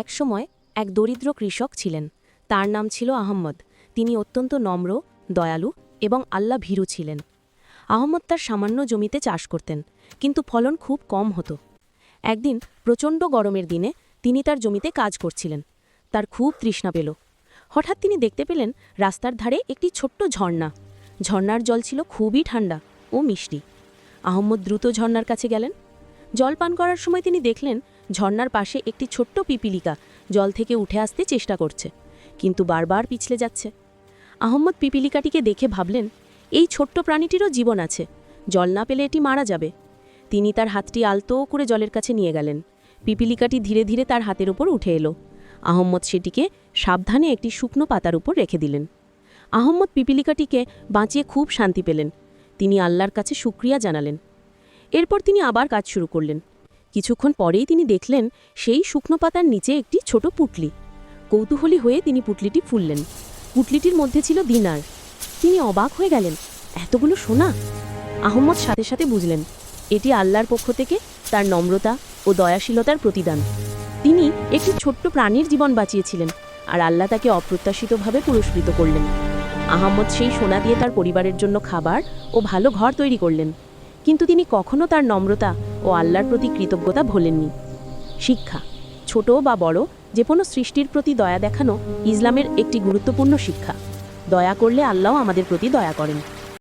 এক সময় এক দরিদ্র কৃষক ছিলেন। তার নাম ছিল আহম্মদ। তিনি অত্যন্ত নম্র, দয়ালু এবং আল্লাহ ভীরু ছিলেন। আহম্মদ তার সামান্য জমিতে চাষ করতেন, কিন্তু ফলন খুব কম হতো। একদিন প্রচণ্ড গরমের দিনে তিনি তার জমিতে কাজ করছিলেন। তার খুব তৃষ্ণা পেল। হঠাৎ তিনি দেখতে পেলেন রাস্তার ধারে একটি ছোট্ট ঝর্ণা। ঝর্ণার জল ছিল খুবই ঠান্ডা ও মিষ্টি। আহম্মদ দ্রুত ঝর্ণার কাছে গেলেন। জল পান করার সময় তিনি দেখলেন ঝর্ণার পাশে একটি ছোট্ট পিপিলিকা জল থেকে উঠে আসতে চেষ্টা করছে, কিন্তু বারবার পিছলে যাচ্ছে। আহম্মদ পিপিলিকাটিকে দেখে ভাবলেন, এই ছোট্ট প্রাণীটিরও জীবন আছে, জল না পেলে এটি মারা যাবে। তিনি তার হাতটি আলতো করে জলের কাছে নিয়ে গেলেন। পিপিলিকাটি ধীরে ধীরে তার হাতের উপর উঠে এলো। আহম্মদ সেটিকে সাবধানে একটি শুকনো পাতার উপর রেখে দিলেন। আহম্মদ পিপিলিকাটিকে বাঁচিয়ে খুব শান্তি পেলেন। তিনি আল্লাহর কাছে শুক্রিয়া জানালেন। এরপর তিনি আবার কাজ শুরু করলেন। কিছুক্ষণ পরেই তিনি দেখলেন সেই শুকনো পাতার নিচে একটি ছোট পুটলি। কৌতূহলী হয়ে তিনি পুটলিটি ফুললেন। পুটলিটির মধ্যে ছিল দিনার। তিনি অবাক হয়ে গেলেন, এতগুলো সোনা? আহম্মদ সাথে সাথে বুঝলেন, এটি আল্লাহর পক্ষ থেকে তার নম্রতা ও দয়াশীলতার প্রতিদান। তিনি একটি ছোট্ট প্রাণীর জীবন বাঁচিয়েছিলেন আর আল্লাহ তাকে অপ্রত্যাশিতভাবে পুরস্কৃত করলেন। আহম্মদ সেই সোনা দিয়ে তার পরিবারের জন্য খাবার ও ভালো ঘর তৈরি করলেন। কিন্তু তিনি কখনও তার নম্রতা ও আল্লাহর প্রতি কৃতজ্ঞতা ভোলেননি। শিক্ষা, ছোট বা বড়, যে কোনো সৃষ্টির প্রতি দয়া দেখানো ইসলামের একটি গুরুত্বপূর্ণ শিক্ষা। দয়া করলে আল্লাহ আমাদের প্রতি দয়া করেন।